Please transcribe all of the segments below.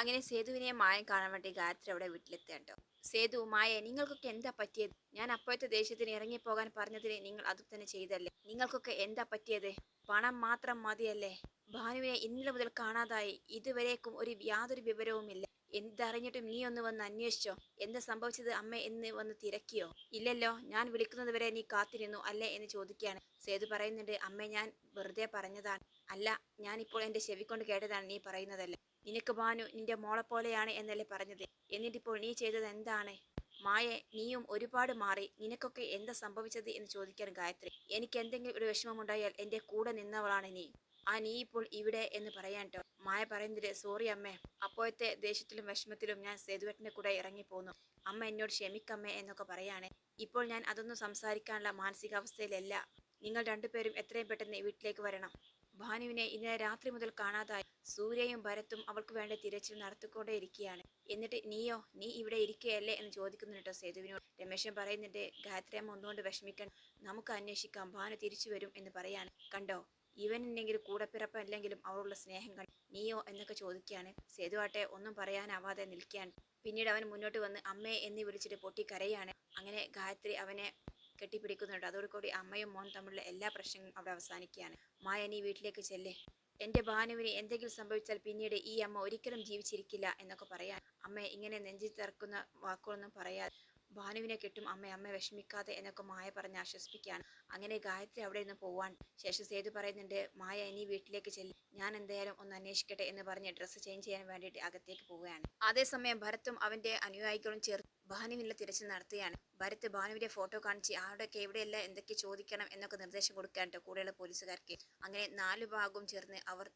അങ്ങനെ സേതുവിനെ മായം കാണാൻ വേണ്ടി ഗായത്രി അവിടെ വീട്ടിലെത്തേണ്ടോ സേതു മായ നിങ്ങൾക്കൊക്കെ എന്താ പറ്റിയത്? ഞാൻ അപ്പോഴത്തെ ദേഷ്യത്തിന് ഇറങ്ങിപ്പോകാൻ പറഞ്ഞതിന് നിങ്ങൾ അത് തന്നെ ചെയ്തല്ലേ? നിങ്ങൾക്കൊക്കെ എന്താ പറ്റിയത്? പണം മാത്രം മതിയല്ലേ? ഭാനുവിനെ ഇന്നലെ മുതൽ കാണാതായി. ഇതുവരേക്കും ഒരു യാതൊരു വിവരവുമില്ല. എന്തറിഞ്ഞിട്ടും നീ ഒന്ന് വന്ന് അന്വേഷിച്ചോ? എന്താ സംഭവിച്ചത് അമ്മ എന്ന് വന്ന് തിരക്കിയോ? ഇല്ലല്ലോ ഞാൻ വിളിക്കുന്നത് വരെ നീ കാത്തിരുന്നു അല്ലേ എന്ന് ചോദിക്കുകയാണ്. സേതു പറയുന്നുണ്ട് അമ്മ ഞാൻ വെറുതെ പറഞ്ഞതാണ്. അല്ല ഞാനിപ്പോൾ എന്റെ ചെവിക്കൊണ്ട് കേട്ടതാണ് നീ പറയുന്നതല്ല? നിനക്ക് ഭാനു നിന്റെ മോളെ പോലെയാണ് എന്നല്ലേ പറഞ്ഞത്? എന്നിട്ടിപ്പോൾ നീ ചെയ്തത് എന്താണ്? മായ നീയും ഒരുപാട് മാറി. നിനക്കൊക്കെ എന്താ സംഭവിച്ചത് എന്ന് ചോദിക്കാൻ ഗായത്രി. എനിക്ക് എന്തെങ്കിലും ഒരു വിഷമമുണ്ടായാൽ എന്റെ കൂടെ നിന്നവളാണ് നീ. ആ നീ ഇപ്പോൾ ഇവിടെ എന്ന് പറയാൻ ട്ടോ. മായ പറയുന്നത് സോറി അമ്മേ. അപ്പോഴത്തെ ദേഷ്യത്തിലും വിഷമത്തിലും ഞാൻ സേതുവേട്ടന്റെ കൂടെ ഇറങ്ങിപ്പോന്നു. അമ്മ എന്നോട് ക്ഷമിക്കമ്മേ എന്നൊക്കെ പറയാണ്. ഇപ്പോൾ ഞാൻ അതൊന്നും സംസാരിക്കാനുള്ള മാനസികാവസ്ഥയിലല്ല. നിങ്ങൾ രണ്ടുപേരും എത്രയും പെട്ടെന്ന് വീട്ടിലേക്ക് വരണം. ഭാനുവിനെ ഇന്നലെ രാത്രി മുതൽ കാണാതായി. സൂര്യയും ഭരത്തും അവൾക്ക് വേണ്ട തിരച്ചിൽ നടത്തിക്കൊണ്ടേ ഇരിക്കുകയാണ്. എന്നിട്ട് നീയോ നീ ഇവിടെ ഇരിക്കുകയല്ലേ എന്ന് ചോദിക്കുന്നുണ്ട് കേട്ടോ സേതുവിനോട്. രമേശൻ പറയുന്നുണ്ട് ഗായത്രി അമ്മ ഒന്നുകൊണ്ട് വിഷമിക്കണം നമുക്ക് അന്വേഷിക്കാം ഭാന തിരിച്ചു വരും എന്ന് പറയാണ്. കണ്ടോ ഇവൻ ഇവനെങ്കിലും കൂടപ്പിറപ്പല്ലെങ്കിലും അവളുള്ള സ്നേഹം കണ്ടു നീയോ എന്നൊക്കെ ചോദിക്കുകയാണ്. സേതുവാട്ടെ ഒന്നും പറയാനാവാതെ നിൽക്കുകയാണ്. പിന്നീട് അവൻ മുന്നോട്ട് വന്ന് അമ്മയെ എന്ന് വിളിച്ചിട്ട് പൊട്ടി കരയാണ്. അങ്ങനെ ഗായത്രി അവനെ കെട്ടിപ്പിടിക്കുന്നുണ്ട്. അതോടുകൂടി അമ്മയും മോൻ തമ്മിലുള്ള എല്ലാ പ്രശ്നങ്ങളും അവിടെ അവസാനിക്കുകയാണ്. മായ നീ വീട്ടിലേക്ക് ചെല്ലേ. എന്റെ ഭാനുവിന് എന്തെങ്കിലും സംഭവിച്ചാൽ പിന്നീട് ഈ അമ്മ ഒരിക്കലും ജീവിച്ചിരിക്കില്ല എന്നൊക്കെ പറയാൻ അമ്മ ഇങ്ങനെ നെഞ്ചി തിറക്കുന്ന വാക്കുകളൊന്നും പറയാതെ ഭാനുവിനെ കിട്ടും അമ്മ അമ്മ വിഷമിക്കാതെ എന്നൊക്കെ മായ പറഞ്ഞ് ആശ്വസിപ്പിക്കുകയാണ്. അങ്ങനെ ഗായത്രി അവിടെ നിന്ന് പോവാൻ ശേഷം സേതു പറയുന്നുണ്ട് മായ ഇനി വീട്ടിലേക്ക് ചെല്ലി. ഞാൻ എന്തായാലും ഒന്ന് അന്വേഷിക്കട്ടെ എന്ന് പറഞ്ഞ് ഡ്രസ്സ് ചേഞ്ച് ചെയ്യാൻ വേണ്ടിയിട്ട് അകത്തേക്ക് പോവുകയാണ്. അതേസമയം ഭരത്തും അവന്റെ അനുയായികളും ചേർത്ത് ഭാനുവിനുള്ള തിരച്ചിൽ നടത്തുകയാണ്. ഭരത് ഭാനുവിന്റെ ഫോട്ടോ കാണിച്ച് ആരുടെയൊക്കെ എവിടെയല്ല എന്തൊക്കെ ചോദിക്കണം എന്നൊക്കെ നിർദ്ദേശം കൊടുക്കാനുണ്ട് കൂടെയുള്ള പോലീസുകാർക്ക്. അങ്ങനെ നാലു ഭാഗവും ചേർന്ന് അവർ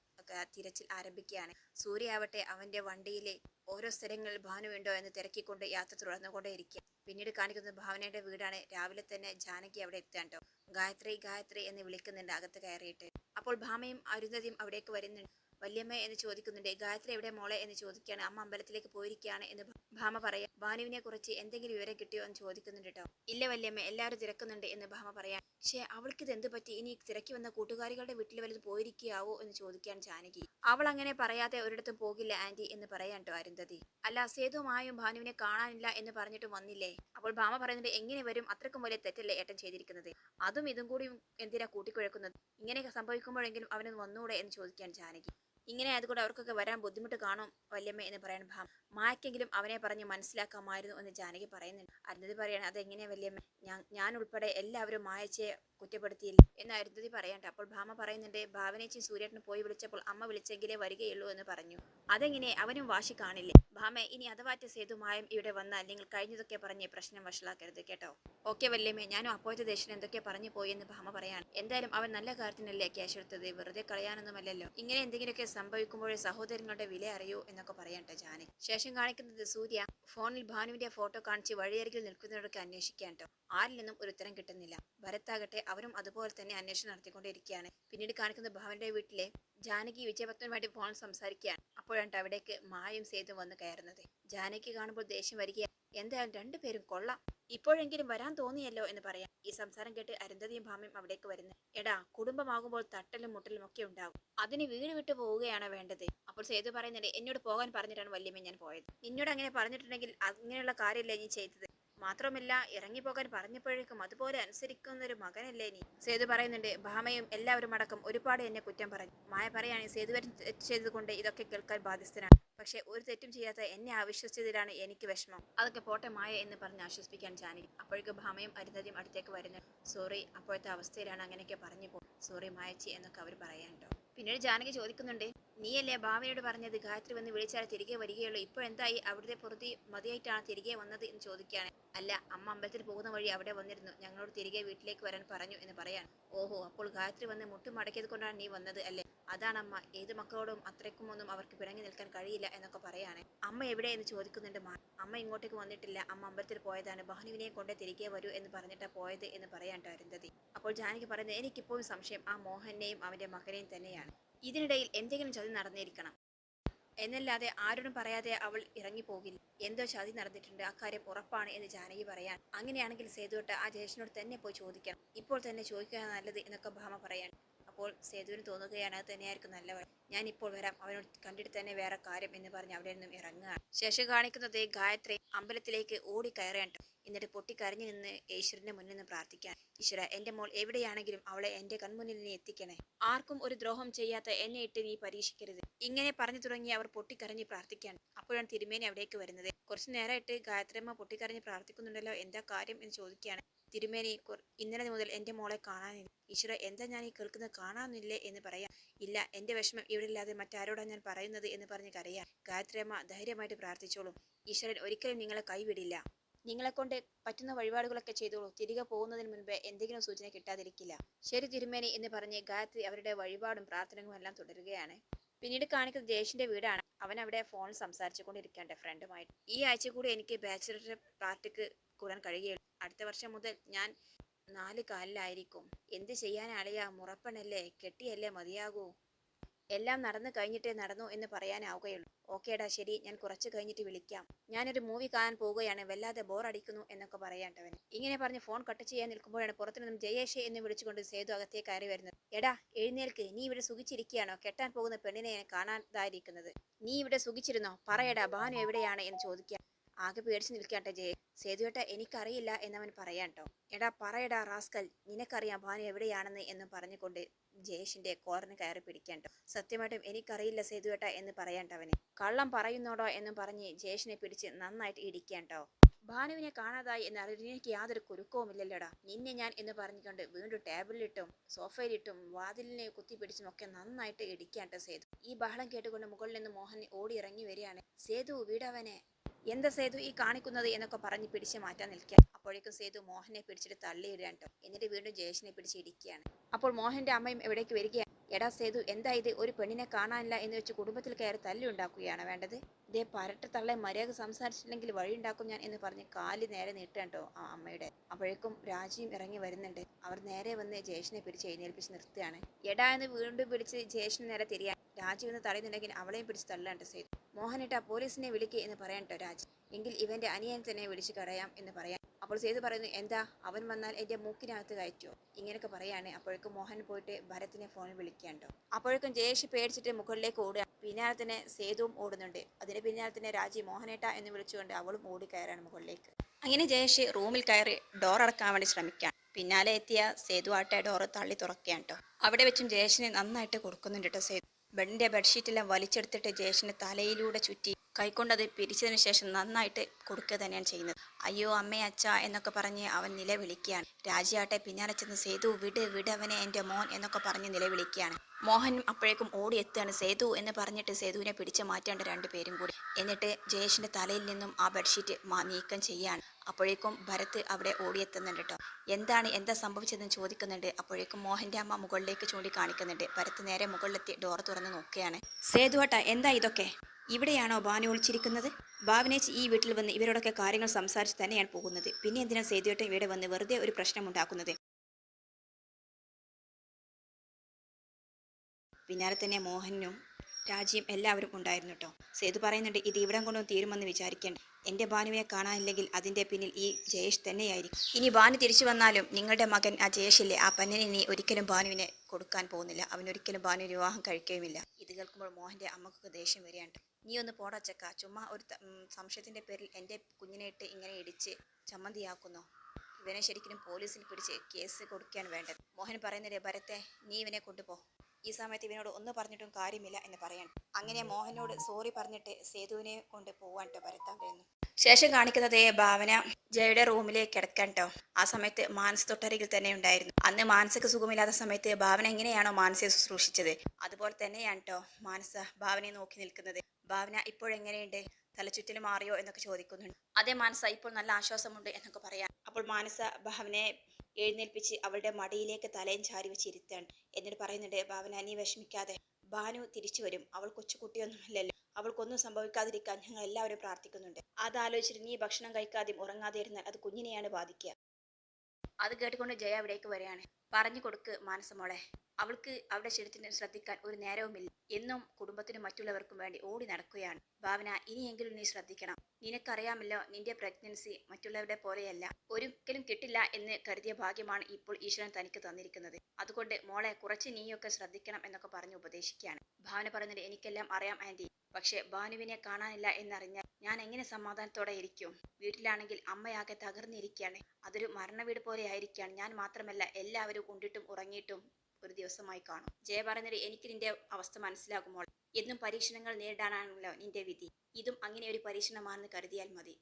തിരച്ചിൽ ആരംഭിക്കുകയാണ്. സൂര്യാവട്ടെ അവന്റെ വണ്ടിയിലെ ഓരോ സ്ഥലങ്ങളിൽ വേണ്ടോ എന്ന് തിരക്കിക്കൊണ്ട് യാത്ര തുടർന്നുകൊണ്ടേയിരിക്കുക. പിന്നീട് കാണിക്കുന്ന ഭാവനയുടെ വീടാണ് രാവിലെ തന്നെ ജാനകി അവിടെ എത്താണ്ടോ ഗായത്രി ഗായത്രി എന്ന് വിളിക്കുന്നുണ്ട് അകത്ത് കയറിയിട്ട്. അപ്പോൾ ഭാമയും അരുന്ധതിയും അവിടേക്ക് വരുന്നുണ്ട്. വല്യമ്മ എന്ന് ചോദിക്കുന്നുണ്ട് ഗായത്രി എവിടെ മോളെ? എന്ന് ചോദിക്കുകയാണ്. അമ്മ അമ്പലത്തിലേക്ക് പോയിരിക്കുകയാണ് എന്ന് ഭാമ പറയാം. ഭാനുവിനെ കുറിച്ച് എന്തെങ്കിലും വിവരം കിട്ടിയോ എന്ന് ചോദിക്കുന്നുണ്ട് കേട്ടോ. ഇല്ല വല്യമ്മ എല്ലാവരും തിരക്കുന്നുണ്ട് എന്ന് ഭാമ പറയാം. പക്ഷേ അവൾക്ക് ഇത് എന്ത് പറ്റി? ഇനി തിരക്കി വന്ന കൂട്ടുകാരികളുടെ വീട്ടിൽ വലുത് പോയിരിക്കുകയാവോ എന്ന് ചോദിക്കാൻ ജാനകി. അവൾ അങ്ങനെ പറയാതെ ഒരിടത്തും പോകില്ല ആന്റി എന്ന് പറയാൻ കേട്ടോ അരുന്ധതി. അല്ല സേതുമായും ഭാനുവിനെ കാണാനില്ല എന്ന് പറഞ്ഞിട്ട് വന്നില്ലേ? അപ്പോൾ ഭാമ പറയുന്നത് എങ്ങനെ വരും? അത്രക്കും വലിയ തെറ്റല്ലേ ഏട്ടൻ ചെയ്തിരിക്കുന്നത്? അതും ഇതും കൂടി എന്തിനാ കൂട്ടിക്കുഴക്കുന്നത്? ഇങ്ങനെയൊക്കെ സംഭവിക്കുമ്പോഴെങ്കിലും അവനൊന്ന് വന്നൂടെ? എന്ന് ചോദിക്കാൻ ജാനകി. ഇങ്ങനെ ആയതുകൊണ്ട് അവർക്കൊക്കെ വരാൻ ബുദ്ധിമുട്ട് കാണും വല്യമ്മ എന്ന് പറയാൻ ഭാവം മായ്ക്കെങ്കിലും അവനെ പറഞ്ഞ് മനസ്സിലാക്കാമായിരുന്നു എന്ന് ജാനകി പറയുന്നുണ്ട്. അരുന്ധതി പറയാണ് അതെങ്ങനെ വല്യമ്മ? ഞാൻ ഞാൻ ഉൾപ്പെടെ എല്ലാവരും മായച്ചയെ കുറ്റപ്പെടുത്തിയില്ല എന്ന് അരുന്ധതി പറയണ്ട അപ്പോൾ ഭാമ പറയുന്നുണ്ട് ഭാവനേച്ചി സൂര്യേട്ടന് പോയി വിളിച്ചപ്പോൾ അമ്മ വിളിച്ചെങ്കിലേ വരികയുള്ളൂ എന്ന് പറഞ്ഞു. അതെങ്ങനെ? അവനും വാശി കാണില്ലേ. ഭാമ ഇനി അഥവാറ്റ സേതുമായും ഇവിടെ വന്നാൽ നിങ്ങൾ കഴിഞ്ഞതൊക്കെ പറഞ്ഞ് പ്രശ്നം വഷളാക്കരുത് കേട്ടോ. ഓക്കെ വല്യമ്മേ ഞാനും അപ്പോഴത്തെ ദേശം എന്തൊക്കെ പറഞ്ഞു പോയി എന്ന് ഭാമ പറയാണ്. എന്തായാലും അവൻ നല്ല കാര്യത്തിനല്ലേ ക്യാഷ് എടുത്തത്? വെറുതെ കളയാനൊന്നുമല്ലല്ലോ. ഇങ്ങനെ എന്തെങ്കിലുമൊക്കെ സംഭവിക്കുമ്പോഴേ സഹോദരങ്ങളുടെ വില അറിയൂ എന്നൊക്കെ പറയട്ടെ ജാനി. ശേഷം കാണിക്കുന്നത് സൂര്യ. ഫോണിൽ ഭാനുവിന്റെ ഫോട്ടോ കാണിച്ച് വഴിയരികിൽ നിൽക്കുന്നവരൊക്കെ അന്വേഷിക്കാൻ കേട്ടോ ആരിൽ നിന്നും ഒരു ഉത്തരം കിട്ടുന്നില്ല. ഭരത്താകട്ടെ അവരും അതുപോലെ തന്നെ അന്വേഷണം നടത്തിക്കൊണ്ടിരിക്കുകയാണ് പിന്നീട് കാണിക്കുന്ന ഭാവന്റെ വീട്ടിലെ ജാനകി വിജയഭക്തനുമായിട്ട് ഫോൺ സംസാരിക്കുകയാണ്. അപ്പോഴാണ് അവിടേക്ക് മായും സേതു വന്ന് കയറുന്നത്. ജാനകി കാണുമ്പോൾ ദേഷ്യം വരിക എന്തായാലും രണ്ടുപേരും കൊള്ളാം. ഇപ്പോഴെങ്കിലും വരാൻ തോന്നിയല്ലോ എന്ന് പറയാം. ഈ സംസാരം കേട്ട് അരുന്ധതിയും ഭാമ്യം അവിടേക്ക് വരുന്നു. എടാ കുടുംബമാകുമ്പോൾ തട്ടലും മുട്ടലും ഒക്കെ ഉണ്ടാകും അതിന് വീട് വിട്ടു പോവുകയാണ് വേണ്ടത്? അപ്പോൾ സേതു പറയുന്നുണ്ട് എന്നോട് പോകാൻ പറഞ്ഞിട്ടാണ് വല്യമ്മ ഞാൻ പോയത്. നിന്നോട് അങ്ങനെ പറഞ്ഞിട്ടുണ്ടെങ്കിൽ അങ്ങനെയുള്ള കാര്യമല്ലേ നീ ചെയ്തത്. മാത്രമല്ല ഇറങ്ങിപ്പോകാൻ പറഞ്ഞപ്പോഴേക്കും അതുപോലെ അനുസരിക്കുന്ന ഒരു മകനല്ലേ നീ? സേതു പറയുന്നുണ്ട് ഭാമയും എല്ലാവരും അടക്കം ഒരുപാട് എന്നെ കുറ്റം പറഞ്ഞു. മായ പറയാണ് സേതു തെറ്റ് ചെയ്തതുകൊണ്ട് ഇതൊക്കെ കേൾക്കാൻ ബാധ്യസ്ഥനാണ്. പക്ഷെ ഒരു തെറ്റും ചെയ്യാത്ത എന്നെ ആവിശ്വസിച്ചതിലാണ് എനിക്ക് വിഷമം. അതൊക്കെ പോട്ടെ മായ എന്ന് പറഞ്ഞ് ആശ്വസിപ്പിക്കാൻ ജാനകി അപ്പോഴേക്കും ഭാമയും അരുന്ധതിയും അടുത്തേക്ക് വരുന്നു. സോറി അപ്പോഴത്തെ അവസ്ഥയിലാണ് അങ്ങനെയൊക്കെ പറഞ്ഞു പോകും സോറി മായച്ചി എന്നൊക്കെ അവർ പറയാൻ പിന്നീട് ജാനകി ചോദിക്കുന്നുണ്ട് നീയല്ലേ ഭാവനയോട് പറഞ്ഞത്? ഗായത്രി വന്ന് വിളിച്ചാൽ തിരികെ വരികയുള്ളൂ. ഇപ്പോൾ എന്തായി അവിടുത്തെ പുറത്തി മതിയായിട്ടാണ് തിരികെ വന്നത്? എന്ന് ചോദിക്കുകയാണ്. അല്ല അമ്മ അമ്പലത്തിൽ പോകുന്ന വഴി അവിടെ വന്നിരുന്നു. ഞങ്ങളോട് തിരികെ വീട്ടിലേക്ക് വരാൻ പറഞ്ഞു എന്ന് പറയാൻ. ഓഹോ അപ്പോൾ ഗായത്രി വന്ന് മുട്ടും മടക്കിയത് കൊണ്ടാണ് നീ വന്നത് അല്ലേ? അതാണമ്മ ഏത് മക്കളോടും അത്രയ്ക്കും ഒന്നും അവർക്ക് പിണങ്ങി നിൽക്കാൻ കഴിയില്ല എന്നൊക്കെ പറയാണ്. അമ്മ എവിടെ എന്ന് ചോദിക്കുന്നുണ്ട് മാ. അമ്മ ഇങ്ങോട്ടേക്ക് വന്നിട്ടില്ല. അമ്മ അമ്പലത്തിൽ പോയതാണ്. ബഹനുവിനെ കൊണ്ട് തിരികെ വരൂ എന്ന് പറഞ്ഞിട്ടാ പോയത് എന്ന് പറയാൻ അരുന്ധതി അപ്പോൾ ജാനകി പറയുന്നത് എനിക്കിപ്പോഴും സംശയം. ആ മോഹനെയും അവന്റെ മകനെയും തന്നെയാണ്. ഇതിനിടയിൽ എന്തെങ്കിലും ചതി നടന്നിരിക്കണം. എന്നല്ലാതെ ആരോടും പറയാതെ അവൾ ഇറങ്ങിപ്പോകില്ല. എന്തോ ചതി നടന്നിട്ടുണ്ട്. അക്കാര്യം ഉറപ്പാണ് എന്ന് ജാനകി പറയാൻ. അങ്ങനെയാണെങ്കിൽ സേതുവട്ട് ആ ജയേഷനോട് തന്നെ പോയി ചോദിക്കണം. ഇപ്പോൾ തന്നെ ചോദിക്കുക നല്ലത് എന്നൊക്കെ ഭാമ പറയാൻ. അപ്പോൾ സേതുവിന് തോന്നുകയാണ് അത് തന്നെയായിരിക്കും നല്ല വഴി. ഞാൻ ഇപ്പോൾ വരാം. അവനോട് കണ്ടിട്ട് തന്നെ വേറെ കാര്യം എന്ന് പറഞ്ഞ് അവിടെ നിന്നും ഇറങ്ങുകയാണ്. ശേഷം കാണിക്കുന്നത് ഗായത്രി അമ്പലത്തിലേക്ക് ഓടി കയറേണ്ട എന്നിട്ട് പൊട്ടിക്കരഞ്ഞു നിന്ന് ഈശ്വരന്റെ മുന്നിൽ നിന്ന് പ്രാർത്ഥിക്കാൻ. ഈശ്വര എന്റെ മോൾ എവിടെയാണെങ്കിലും അവളെ എന്റെ കൺമുന്നിൽ നീ എത്തിക്കണേ. ആർക്കും ഒരു ദ്രോഹം ചെയ്യാത്ത എന്നെ ഇട്ട് നീ പരീക്ഷിക്കരുത്. ഇങ്ങനെ പറഞ്ഞു തുടങ്ങി അവർ പൊട്ടിക്കരഞ്ഞ് പ്രാർത്ഥിക്കാൻ. അപ്പോഴാണ് തിരുമേനി അവിടേക്ക് വരുന്നത്. കുറച്ചു നേരമായിട്ട് ഗായത്രിയമ്മ പൊട്ടിക്കരഞ്ഞ് പ്രാർത്ഥിക്കുന്നുണ്ടല്ലോ എന്താ കാര്യം എന്ന് ചോദിക്കുകയാണ്. തിരുമേനി ഇന്നലെ മുതൽ എന്റെ മോളെ കാണാനില്ല. ഈശ്വര എന്താ ഞാൻ ഈ കേൾക്കുന്നത് കാണാനില്ലേ എന്ന് പറയാം. ഇല്ല എന്റെ വിഷമം ഇവിടെ ഇല്ലാതെ മറ്റാരോടാ ഞാൻ പറയുന്നത് എന്ന് പറഞ്ഞ് കരയാ. ഗായത്രിയമ്മ ധൈര്യമായിട്ട് പ്രാർത്ഥിച്ചോളും. ഈശ്വരൻ ഒരിക്കലും നിങ്ങളെ കൈവിടില്ല. നിങ്ങളെ കൊണ്ട് പറ്റുന്ന വഴിപാടുകളൊക്കെ ചെയ്തോളൂ. തിരികെ പോകുന്നതിന് മുൻപ് എന്തെങ്കിലും സൂചന കിട്ടാതിരിക്കില്ല. ശരി തിരുമേനി എന്ന് പറഞ്ഞ് ഗായത്രി അവരുടെ വഴിപാടും പ്രാർത്ഥനകളും എല്ലാം തുടരുകയാണ്. പിന്നീട് കാണിക്കുന്നത് ജയേഷിന്റെ വീടാണ്. അവൻ അവിടെ ഫോണിൽ സംസാരിച്ചു കൊണ്ടിരിക്കേണ്ട ഫ്രണ്ടുമായിട്ട്. ഈ ആഴ്ച കൂടി എനിക്ക് ബാച്ചിലർ പാർട്ടിക്ക് കൂടാൻ കഴിയുകയുള്ളൂ. അടുത്ത വർഷം മുതൽ ഞാൻ നാല് കാലിലായിരിക്കും. എന്ത് ചെയ്യാനാളിയാ മുറപ്പണല്ലേ കെട്ടിയല്ലേ? മതിയാകൂ. എല്ലാം നടന്നു കഴിഞ്ഞിട്ടേ നടന്നു എന്ന് പറയാനാവുകയുള്ളൂ. ഓക്കേടാ ശരി ഞാൻ കുറച്ച് കഴിഞ്ഞിട്ട് വിളിക്കാം. ഞാനൊരു മൂവി കാണാൻ പോവുകയാണ് വല്ലാതെ ബോറടിക്കുന്നു എന്നൊക്കെ പറയാണ്ടവൻ ഇങ്ങനെ പറഞ്ഞ് ഫോൺ കട്ട് ചെയ്യാൻ നിൽക്കുമ്പോഴാണ് പുറത്തു നിന്നും ജയേഷ് എന്ന് വിളിച്ചുകൊണ്ട് സേതു അകത്തേക്ക് കയറി വരുന്നത്. എടാ എഴുന്നേൽക്ക് നീ ഇവിടെ സുഖിച്ചിരിക്കുകയാണോ? കെട്ടാൻ പോകുന്ന പെണ്ണിനെ കാണാതായിരിക്കുന്നത്. നീ ഇവിടെ സുഖിച്ചിരുന്നോ? പറയടാ ഭാനു എവിടെയാണ് എന്ന് ചോദിക്കാം. ആകെ പേടിച്ച് നിൽക്കാട്ടെ ജയ. സേതുവേട്ട എനിക്കറിയില്ല എന്നവൻ പറയാട്ടോ എടാ പറയടാ റാസ്കൽ നിനക്കറിയാം ഭാനു എവിടെയാണെന്ന് എന്നും പറഞ്ഞുകൊണ്ട് ജയേഷിന്റെ കോറിന് കയറി പിടിക്കാണ്ടോ. സത്യമായിട്ടും എനിക്കറിയില്ല സേതുവേട്ട എന്ന് പറയണ്ടവനെ കള്ളം പറയുന്നോടോ എന്നും പറഞ്ഞ് ജയേഷിനെ പിടിച്ച് നന്നായിട്ട് ഇടിക്കാണ്ടോ? ഭാനുവിനെ കാണാതായി എന്ന് അറിഞ്ഞ എനിക്ക് യാതൊരു കുരുക്കവുമില്ലല്ലോടാ നിന്നെ ഞാൻ എന്ന് പറഞ്ഞുകൊണ്ട് വീണ്ടും ടേബിളിലിട്ടും സോഫയിലിട്ടും വാതിലിനെ കുത്തിപ്പിടിച്ചും ഒക്കെ നന്നായിട്ട് ഇടിക്കാട്ടോ സേതു. ഈ ബഹളം കേട്ടുകൊണ്ട് മുകളിൽ നിന്ന് മോഹൻ ഓടി ഇറങ്ങി വരികയാണ്. സേതു വീടവനെ. എന്താ സേതു ഈ കാണിക്കുന്നത്? എന്നൊക്കെ പറഞ്ഞ് പിടിച്ച് മാറ്റാൻ നിൽക്കുക. അപ്പോഴേക്കും സേതു മോഹനെ പിടിച്ചിട്ട് തള്ളിയിടുകയാണ് ട്ടോ എന്നിട്ട് വീണ്ടും ജയേഷിനെ പിടിച്ച് ഇടിക്കുകയാണ്. അപ്പോൾ മോഹന്റെ അമ്മയും എവിടേക്ക് വരികയാണ്. എടാ സേതു എന്താ ഇത്? ഒരു പെണ്ണിനെ കാണാനില്ല എന്ന് വെച്ച് കുടുംബത്തിൽ കയറി തല്ലി ഉണ്ടാക്കുകയാണ് വേണ്ടത്? ഇതേ പരട്ട തള്ളെ മര്യാദ സംസാരിച്ചില്ലെങ്കിൽ വഴി ഉണ്ടാക്കും ഞാൻ എന്ന് പറഞ്ഞ് കാൽ നേരെ നീട്ടണ്ടോ ആ അമ്മയുടെ. അപ്പോഴേക്കും രാജിയും ഇറങ്ങി വരുന്നുണ്ട്. അവർ നേരെ വന്ന് ജയേഷിനെ പിടിച്ച് എഴുന്നേൽപ്പിച്ച് നിർത്തുകയാണ്. എടാ എന്ന് വീണ്ടും പിടിച്ച് ജയേഷിന് നേരെ തിരിയാൻ രാജു എന്ന് തടയുന്നുണ്ടെങ്കിൽ അവളെയും പിടിച്ച് തള്ളാണ്ട് സേതു. മോഹനിട്ട പോലീസിനെ വിളിക്കുക എന്ന് പറയട്ടോ രാജ് എങ്കിൽ ഇവന്റെ അനിയൻ തന്നെ വിളിച്ച് കടയാം എന്ന് പറയാം. അപ്പോൾ സേതു പറയുന്നു എന്താ? അവൻ വന്നാൽ എന്റെ മൂക്കിനകത്ത് കയറ്റോ? ഇങ്ങനെയൊക്കെ പറയാണ്. അപ്പോഴേക്കും മോഹൻ പോയിട്ട് ഭരത്തിനെ ഫോണിൽ വിളിക്കാണ്ടോ? അപ്പോഴേക്കും ജയേഷ് പേടിച്ചിട്ട് മുകളിലേക്ക് ഓടുക. പിന്നാലെ തന്നെ സേതുവും ഓടുന്നുണ്ട്. അതിന് പിന്നാലെ തന്നെ രാജി മോഹനേട്ട എന്ന് വിളിച്ചുകൊണ്ട് അവളും ഓടി കയറാണ് മുകളിലേക്ക്. അങ്ങനെ ജയേഷ് റൂമിൽ കയറി ഡോർ അടക്കാൻ വേണ്ടി ശ്രമിക്കാം പിന്നാലെ എത്തിയ സേതു ആട്ടെ ഡോറ് തള്ളി തുറക്കുകയാണ് കേട്ടോ. അവിടെ വെച്ചും ജയേഷിനെ നന്നായിട്ട് കൊടുക്കുന്നുണ്ട് കേട്ടോ സേതു. ബെഡിന്റെ ബെഡ്ഷീറ്റെല്ലാം വലിച്ചെടുത്തിട്ട് ജയേഷിന്റെ തലയിലൂടെ ചുറ്റി കൈക്കൊണ്ടത് പിരിച്ചതിന് ശേഷം നന്നായിട്ട് കൊടുക്കുക തന്നെയാണ് ചെയ്യുന്നത്. അയ്യോ അമ്മേ അച്ഛ എന്നൊക്കെ പറഞ്ഞ് അവൻ നിലവിളിക്കുകയാണ്. രാജിയാട്ടെ പിന്നാലെ ചെന്ന് സേതു വിട് വിട് അവനെ എന്റെ മോൻ എന്നൊക്കെ പറഞ്ഞ് നിലവിളിക്കുകയാണ്. മോഹൻ അപ്പോഴേക്കും ഓടി ഓടിയെത്തുകയാണ്. സേതു എന്ന് പറഞ്ഞിട്ട് സേതുവിനെ പിടിച്ചു മാറ്റേണ്ട രണ്ടുപേരും കൂടി. എന്നിട്ട് ജയേഷിന്റെ തലയിൽ നിന്നും ആ ബെഡ്ഷീറ്റ് നീക്കം ചെയ്യാണ് അപ്പോഴേക്കും ഭരത് അവിടെ ഓടിയെത്തുന്നുണ്ട് കേട്ടോ. എന്താണ് എന്താ സംഭവിച്ചതെന്ന് ചോദിക്കുന്നുണ്ട്. അപ്പോഴേക്കും മോഹന്റെ അമ്മ മുകളിലേക്ക് ചൂണ്ടി കാണിക്കുന്നുണ്ട് ഭരത് നേരെ മുകളിലെത്തി ഡോർ തുറന്ന് നോക്കുകയാണ്. സേതുവട്ട എന്താ ഇതൊക്കെ? ഇവിടെയാണോ ബാനു ഒളിച്ചിരിക്കുന്നത്? ഭാവനേച്ച് ഈ വീട്ടിൽ വന്ന് ഇവരോടൊക്കെ കാര്യങ്ങൾ സംസാരിച്ച് തന്നെയാണ് പോകുന്നത്. പിന്നെ എന്തിനാണ് സേതുവേട്ടൻ ഇവിടെ വന്ന് വെറുതെ ഒരു പ്രശ്നം ഉണ്ടാക്കുന്നത്? പിന്നാലെ തന്നെ മോഹനും രാജിയും എല്ലാവരും ഉണ്ടായിരുന്നു കേട്ടോ സേതു പറയുന്നുണ്ട് ഇത് ഇവിടം കൊണ്ടൊന്നും തീരുമെന്ന് വിചാരിക്കേണ്ട. എന്റെ ഭാനുവിനെ കാണാനില്ലെങ്കിൽ അതിന്റെ പിന്നിൽ ഈ ജയേഷ് തന്നെയായിരിക്കും. ഇനി ഭാനു തിരിച്ചു വന്നാലും നിങ്ങളുടെ മകൻ ആ ജയേഷില്ലേ? ആ പന്നിനെ ഇനി ഒരിക്കലും ഭാനുവിനെ കൊടുക്കാൻ പോകുന്നില്ല. അവനൊരിക്കലും ഭാനു വിവാഹം കഴിക്കുകയുമില്ല. ഇത് കേൾക്കുമ്പോൾ മോഹന്റെ അമ്മക്കൊക്കെ ദേഷ്യം വരികയാണ് നീ ഒന്ന് പോടാ ചക്ക. ചുമ്മാ ഒരു സംശയത്തിന്റെ സംശയത്തിന്റെ പേരിൽ എന്റെ കുഞ്ഞിനെ ഇട്ട് ഇങ്ങനെ ഇടിച്ച് ചമ്മന്തിയാക്കുന്നു. ഇവനെ ശരിക്കും പോലീസിൽ പിടിച്ച് കേസ് കൊടുക്കാൻ വേണ്ടത്. മോഹൻ പറയുന്നത് ഭരത്തെ നീ ഇവനെ കൊണ്ടുപോ. ഈ സമയത്ത് ഇവനോട് ഒന്ന് പറഞ്ഞിട്ടും കാര്യമില്ല എന്ന് പറയാൻ. അങ്ങനെ മോഹനോട് സോറി പറഞ്ഞിട്ട് സേതുവിനെ കൊണ്ട് പോവാൻ കേട്ടോ ഭരത്താൻ വരുന്നു. ശേഷം കാണിക്കുന്നത് ഭാവന ജയയുടെ റൂമിലേക്ക് കിടക്കാൻ കേട്ടോ ആ സമയത്ത് മാനസ് തൊട്ടരികിൽ തന്നെ ഉണ്ടായിരുന്നു. അന്ന് മാനസിക സുഖമില്ലാത്ത സമയത്ത് ഭാവന എങ്ങനെയാണോ മാനസിക ശുശ്രൂഷിച്ചത്? അതുപോലെ തന്നെയാണ് കേട്ടോ മാനസ ഭാവനയെ നോക്കി നിൽക്കുന്നത്. ഭാവന ഇപ്പോഴെങ്ങനെയുണ്ട്? തലചുറ്റൽ മാറിയോ എന്നൊക്കെ ചോദിക്കുന്നുണ്ട്. അതേ മാനസ ഇപ്പോൾ നല്ല ആശ്വാസമുണ്ട് എന്നൊക്കെ പറയാം. അപ്പോൾ മാനസ ഭാവനയെ എഴുന്നേൽപ്പിച്ച് അവളുടെ മടിയിലേക്ക് തലയും ചാരി വെച്ച് ഇരുത്താണ് എന്നിട്ട് പറയുന്നുണ്ട് ഭാവന നീ വിഷമിക്കാതെ. ഭാനു തിരിച്ചു വരും. അവൾ കൊച്ചുകുട്ടിയൊന്നുമല്ലല്ലോ. അവൾക്കൊന്നും സംഭവിക്കാതിരിക്കാൻ ഞങ്ങൾ എല്ലാവരും പ്രാർത്ഥിക്കുന്നുണ്ട്. അതാലോചിച്ചിട്ട് നീ ഭക്ഷണം കഴിക്കാതെയും ഉറങ്ങാതെ ഇരുന്നാൽ അത് കുഞ്ഞിനെയാണ് ബാധിക്കുക. അത് കേട്ടുകൊണ്ട് ജയ അവിടേക്ക് വരികയാണ്. പറഞ്ഞു കൊടുക്ക് മാനസമോളെ അവൾക്ക് അവളുടെ ശരീരത്തിന് ശ്രദ്ധിക്കാൻ ഒരു നേരവുമില്ല. എന്നും കുടുംബത്തിനും മറ്റുള്ളവർക്കും വേണ്ടി ഓടി നടക്കുകയാണ്. ഭാവന ഇനിയെങ്കിലും നീ ശ്രദ്ധിക്കണം. നിനക്കറിയാമല്ലോ നിന്റെ പ്രഗ്നൻസി മറ്റുള്ളവരുടെ പോലെയല്ല. ഒരിക്കലും കിട്ടില്ല എന്ന് കരുതിയ ഭാഗ്യമാണ് ഇപ്പോൾ ഈശ്വരൻ തനിക്ക് തന്നിരിക്കുന്നത്. അതുകൊണ്ട് മോളെ കുറച്ച് നീയൊക്കെ ശ്രദ്ധിക്കണം എന്നൊക്കെ പറഞ്ഞ് ഉപദേശിക്കുകയാണ്. ഭാവന പറഞ്ഞത് എനിക്കെല്ലാം അറിയാം ആന്റി. പക്ഷേ ഭാനുവിനെ കാണാനില്ല എന്നറിഞ്ഞാൽ ഞാൻ എങ്ങനെ സമാധാനത്തോടെ ഇരിക്കും? വീട്ടിലാണെങ്കിൽ അമ്മയാകെ തകർന്നിരിക്കുകയാണ്. അതൊരു മരണവീട് പോലെ ആയിരിക്കുകയാണ് ഞാൻ മാത്രമല്ല എല്ലാവരും ഉണ്ടിട്ടും ഉറങ്ങിയിട്ടും ഒരു ദിവസമായി കാണും. ജയ പറഞ്ഞത് എനിക്ക് നിന്റെ അവസ്ഥ മനസ്സിലാകുമ്പോൾ എന്നും പരീക്ഷണങ്ങൾ നേരിടാനാണല്ലോ നിന്റെ വിധി. ഇതും അങ്ങനെ ഒരു പരീക്ഷണമാണെന്ന് കരുതിയാൽ മതി.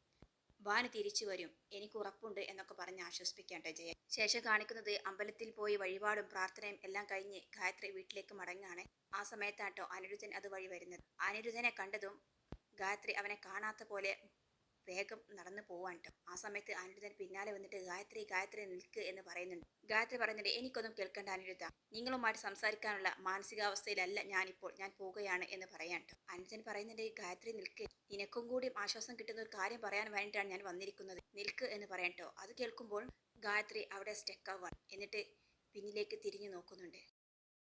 ഭാനു തിരിച്ചു വരും. എനിക്ക് ഉറപ്പുണ്ട് എന്നൊക്കെ പറഞ്ഞ് ആശ്വസിപ്പിക്കേണ്ട ജയ. ശേഷം കാണിക്കുന്നത് അമ്പലത്തിൽ പോയി വഴിപാടും പ്രാർത്ഥനയും എല്ലാം കഴിഞ്ഞ് ഗായത്രി വീട്ടിലേക്ക് മടങ്ങാണ് ആ സമയത്താട്ടോ അനിരുദ്ധൻ അത് വഴി വരുന്നത്. അനിരുദ്ധനെ കണ്ടതും ഗായത്രി അവനെ കാണാത്ത പോലെ വേഗം നടന്നു പോവാൻ ആ സമയത്ത് അനിരുദ്ധൻ പിന്നാലെ വന്നിട്ട് ഗായത്രി ഗായത്രി നിൽക്ക് എന്ന് പറയുന്നുണ്ട്. ഗായത്രി പറയുന്നുണ്ട് എനിക്കൊന്നും കേൾക്കേണ്ട അനിരുദ്ധ. നിങ്ങളുമായിട്ട് സംസാരിക്കാനുള്ള മാനസികാവസ്ഥയിലല്ല ഞാനിപ്പോൾ. ഞാൻ പോവുകയാണ് എന്ന് പറയാൻ ട്ടോ. അനിരുദ്ധൻ പറയുന്നുണ്ട് ഗായത്രി നിൽക്ക്. നിനക്കും കൂടി ആശ്വാസം കിട്ടുന്ന ഒരു കാര്യം പറയാൻ വേണ്ടിയിട്ടാണ് ഞാൻ വന്നിരിക്കുന്നത്. നിൽക്ക് എന്ന് പറയാൻ അത് കേൾക്കുമ്പോൾ ഗായത്രി അവിടെ സ്റ്റെക്ക് ആവാൻ എന്നിട്ട് പിന്നിലേക്ക് തിരിഞ്ഞു നോക്കുന്നുണ്ട്.